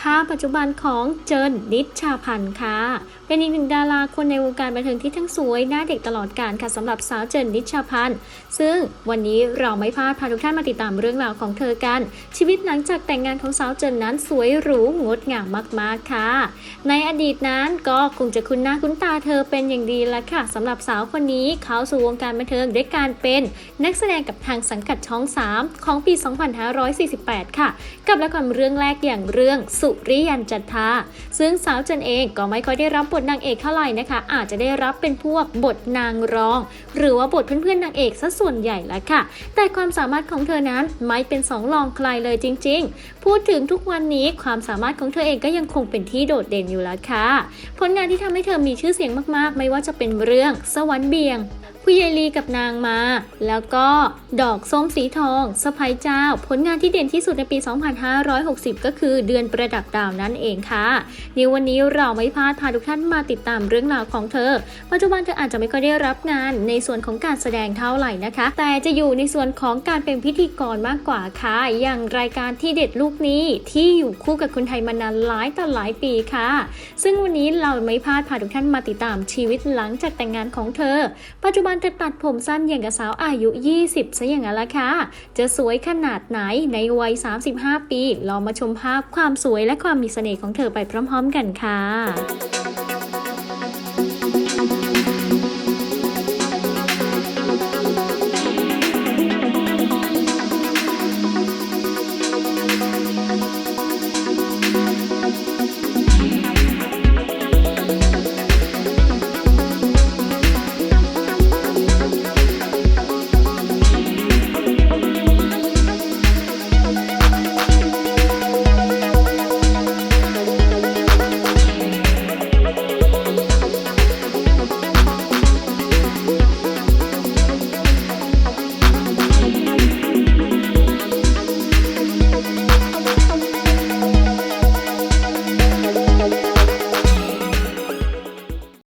ภาพปัจจุบันของเจินนิชชาพันธ์ค่ะ เป็นอีกหนึ่งดาราคนในวงการบันเทิงที่ทั้งสวยหน้าเด็กตลอดกาลค่ะสำหรับสาวเจินนิชชาพันธ์ซึ่งวันนี้เราไม่พลาดพาทุกท่านมาติดตามเรื่องราวของเธอกัน ชีวิตหลังจากแต่งงานของสาวเจินนั้นสวยหรูงดงามมากๆค่ะ ในอดีตนั้นก็คงจะคุ้นหน้าคุ้นตาเธอเป็นอย่างดีแล้วค่ะสำหรับสาวคนนี้เข้าสู่วงการบันเทิงด้วยการเป็นนักแสดงกับทางสังกัดช่อง 3 ของปี 2548 ค่ะ กับละครเรื่องแรกอย่างเรื่องสุริยันจันทาซึ่งสาวเจนเองก็ไม่ค่อยได้รับบทนางเอกเท่าไหร่นะคะ อาจจะได้รับเป็นพวกบทนางรอง หรือว่าบทเพื่อนๆนางเอกซะส่วนใหญ่ละค่ะ แต่ความสามารถของเธอนั้นไม่เป็นสองรองใครเลยจริง ๆ พูดถึงทุกวันนี้ความสามารถของเธอเองก็ยังคงเป็นที่โดดเด่นอยู่แล้วค่ะ ผลงานที่ทำให้เธอมีชื่อเสียงมากๆ ไม่ว่าจะเป็นเรื่องสวรรค์เบียง ผู้ใหญ่ลีกับนางมา แล้วก็ดอกส้มสีทองสะพายเจ้า ผลงานที่เด่นที่สุดในปี 2560 ก็คือเดือนประดับดาวนั่นเองค่ะในวันนี้เราไม่พลาดพาทุกท่านมาติดตามเรื่องราวของเธอ ปัจจุบันเธออาจจะไม่ค่อยได้รับงานในส่วนของการแสดงเท่าไหร่นะคะ แต่จะอยู่ในส่วนของการเป็นพิธีกรมากกว่าค่ะอย่างรายการที่เด็ดลูกนี้ที่อยู่คู่กับคนไทยมานานหลายต่อหลายปีค่ะ ซึ่งวันนี้เราไม่พลาดพาทุกท่านมาติดตามชีวิตหลังจากแต่งงานของเธอ ปัจจุบันจะตัดผมสั้นอย่างกับสาวอายุ 20 ซะอย่างนั้นละค่ะ จะสวยขนาดไหนในวัย 35 ปี ลองมาชมภาพความสวยและความมีเสน่ห์ของเธอไปพร้อม ๆ กันค่ะ